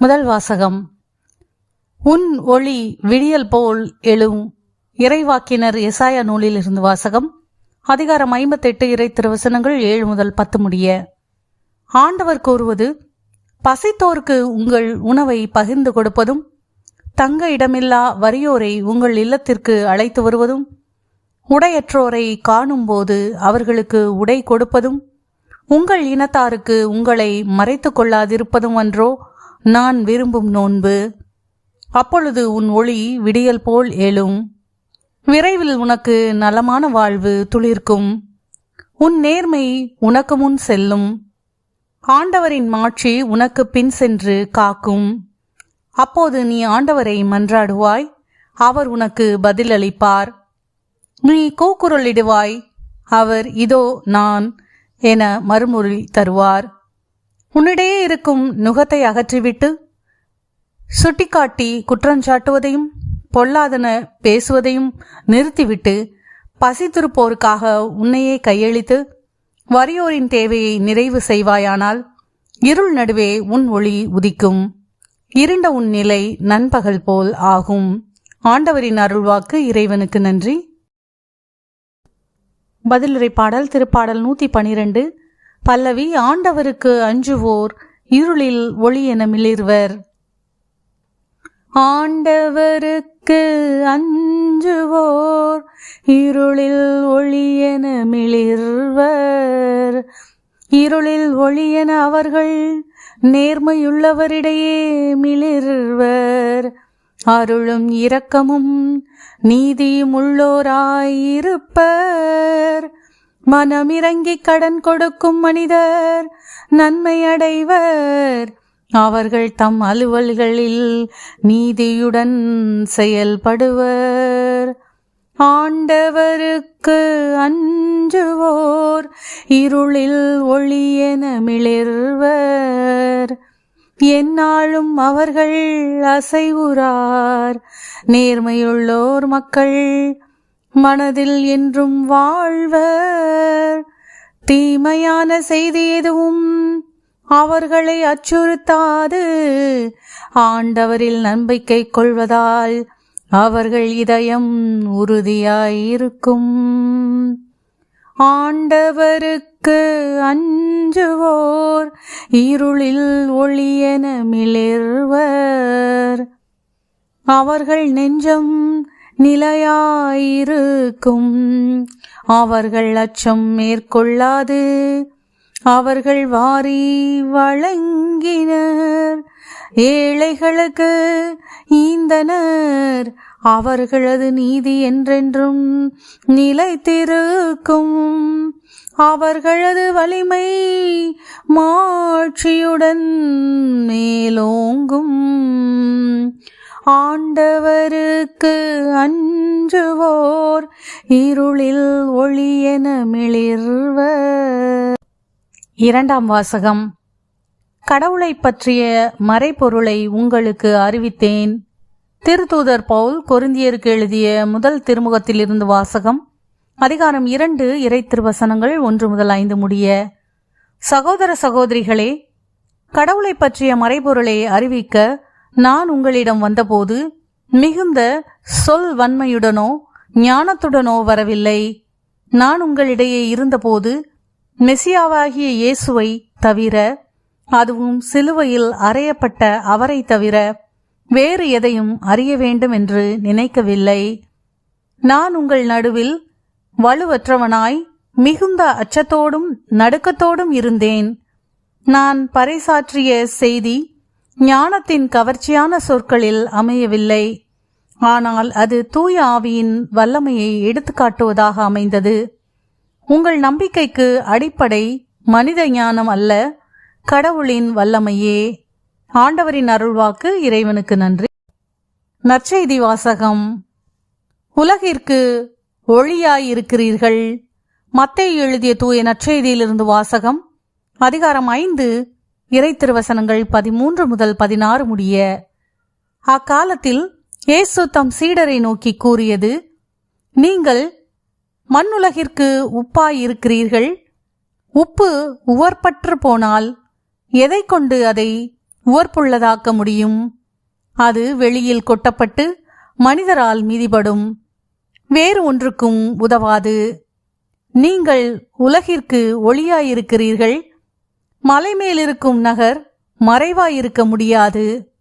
முதல் வாசகம். உன் ஒளி விடியல் போல் எழும் இறைவாக்கினர் எசாயா நூலிலிருந்து வாசகம். அதிகாரம் ஐம்பத்தெட்டு இறை திருவசனங்கள் ஏழு முதல் பத்து முடிய. ஆண்டவர் கூறுவது பசித்தோருக்கு உங்கள் உணவை பகிர்ந்து கொடுப்பதும் தங்க இடமில்லா வறியோரை உங்கள் இல்லத்திற்கு அழைத்து வருவதும் உடையற்றோரை காணும்போது அவர்களுக்கு உடை கொடுப்பதும் உங்கள் இனத்தாருக்கு உங்களை மறைத்து கொள்ளாதிருப்பதும் அன்றோ நான் விரும்பும் நோன்பு. அப்பொழுது உன் ஒளி விடியல் போல் எழும். விரைவில் உனக்கு நலமான வாழ்வு துளிர்க்கும். உன் நேர்மை உனக்கு முன் செல்லும். ஆண்டவரின் மாட்சி உனக்கு பின் சென்று காக்கும். அப்போது நீ ஆண்டவரை மன்றாடுவாய். அவர் உனக்கு பதிலளிப்பார். நீ கூக்குரலிடுவாய். அவர் இதோ நான் என மறுமொழி தருவார். உன்னிடையே இருக்கும் நுகத்தை அகற்றிவிட்டு சுட்டிக்காட்டி குற்றஞ்சாட்டுவதையும் பொல்லாதன பேசுவதையும் நிறுத்திவிட்டு பசித்திருப்போருக்காக உன்னையே கையளித்து வறியோரின் தேவையை நிறைவு செய்வாயானால் இருள் நடுவே உன் ஒளி உதிக்கும். இருண்ட உன் நிலை நண்பகல் போல் ஆகும். ஆண்டவரின் அருள்வாக்கு இறைவனுக்கு நன்றி. பதிலுரை பாடல் திருப்பாடல் நூத்தி பனிரெண்டு பல்லவி ஆண்டவருக்கு அஞ்சுவோர் இருளில் ஒளி என மிளிர்வர். ஆண்டவருக்கு அஞ்சுவோர் இருளில் ஒளி என மிளிர்வர். இருளில் ஒளி என அவர்கள் நேர்மையுள்ளவரிடையே மிளிர்வர். அருளும் இரக்கமும் நீதியும் உள்ளோராயிருப்பர். மனமிறங்கி கடன் கொடுக்கும் மனிதர் நன்மை அடைவர். அவர்கள் தம் அலுவல்களில் நீதியுடன் செயல்படுவர். ஆண்டவருக்கு அஞ்சுவோர் இருளில் ஒளியென மிளிர்வர். என்னாலும் அவர்கள் அசைவுறார் நேர்மையுள்ளோர் மக்கள் மனதில் என்றும் வாழ்வர். தீமையான செய்தி எதுவும் அவர்களை அச்சுறுத்தாது. ஆண்டவரில் நம்பிக்கை கொள்வதால் அவர்கள் இதயம் உறுதியாயிருக்கும். ஆண்டவருக்கு அஞ்சுவோர் இருளில் ஒளியென மிளிர்வர். அவர்கள் நெஞ்சம் நிலையாயிருக்கும். அவர்கள் அச்சம் மேற்கொள்ளாது. அவர்கள் வாரி வழங்கினர். ஏழைகளுக்கு ஈந்தனர். அவர்களது நீதி என்றென்றும் நிலைத்திருக்கும். அவர்களது வலிமை மாட்சியுடன் மேலோங்கும். ஆண்டவருக்கு அஞ்சுவோர் இருளில் ஒளியென மிளிர்வர். இரண்டாம் வாசகம். கடவுளை பற்றிய மறைபொருளை உங்களுக்கு அறிவித்தேன். திருத்தூதர் பவுல் கொருந்தியருக்கு எழுதிய முதல் திருமுகத்திலிருந்து வாசகம் அதிகாரம் இரண்டு இறை திருவசனங்கள் ஒன்று முதல் ஐந்து முடிய. சகோதர சகோதரிகளே கடவுளை பற்றிய மறைபொருளை அறிவிக்க நான் உங்களிடம் வந்தபோது மிகுந்த சொல் வன்மையுடனோ ஞானத்துடனோ வரவில்லை. நான் உங்களிடையே இருந்தபோது மெசியாவாகிய இயேசுவை தவிர அதுவும் சிலுவையில் அறையப்பட்ட அவரை தவிர வேறு எதையும் அறிய வேண்டும் என்று நினைக்கவில்லை. நான் உங்கள் நடுவில் வலுவற்றவனாய் மிகுந்த அச்சத்தோடும் நடுக்கத்தோடும் இருந்தேன். நான் பறைசாற்றிய செய்தி ஞானத்தின் கவர்ச்சியான சொற்களில் அமையவில்லை. ஆனால் அது தூய ஆவியின் வல்லமையை எடுத்துக்காட்டுவதாக அமைந்தது. உங்கள் நம்பிக்கைக்கு அடிப்படை மனித ஞானம் அல்ல கடவுளின் வல்லமையே. ஆண்டவரின் அருள்வாக்கு இறைவனுக்கு நன்றி. நற்செய்தி வாசகம். உலகிற்கு ஒளியாயிருக்கிறீர்கள். மத்தை எழுதிய தூய நற்செய்தியிலிருந்து வாசகம் அதிகாரம் ஐந்து இறை திருவசனங்கள் பதிமூன்று முதல் பதினாறு முடிய அக்காலத்தில் இயேசு தம் சீடரை நோக்கி கூறியது நீங்கள் மண்ணுலகிற்கு உப்பாயிருக்கிறீர்கள் உப்பு உவர்பற்று போனால் எதை கொண்டு அதை உவர்ப்புள்ளதாக்க முடியும்? அது வெளியில் கொட்டப்பட்டு மனிதரால் மீதிபடும் வேறு ஒன்றுக்கும் உதவாது. நீங்கள் உலகிற்கு ஒளியாயிருக்கிறீர்கள் மலை மேலிருக்கும் நகர் மறைவாயிருக்க முடியாது.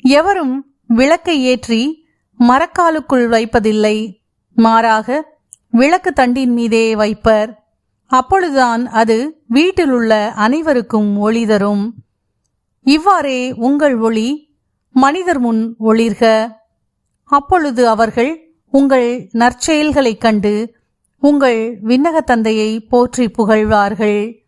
எவரும் விளக்கை ஏற்றி மரக்காலுக்குள் வைப்பதில்லை. மாறாக விளக்கு தண்டின் மீதே வைப்பர். அப்பொழுதுதான் அது வீட்டிலுள்ள அனைவருக்கும் ஒளி தரும். இவ்வாறே உங்கள் ஒளி மனிதர் முன் ஒளிர்க. அப்பொழுது அவர்கள் உங்கள் நற்செயல்களைக் கண்டு உங்கள் விண்ணக தந்தையை போற்றி புகழ்வார்கள்.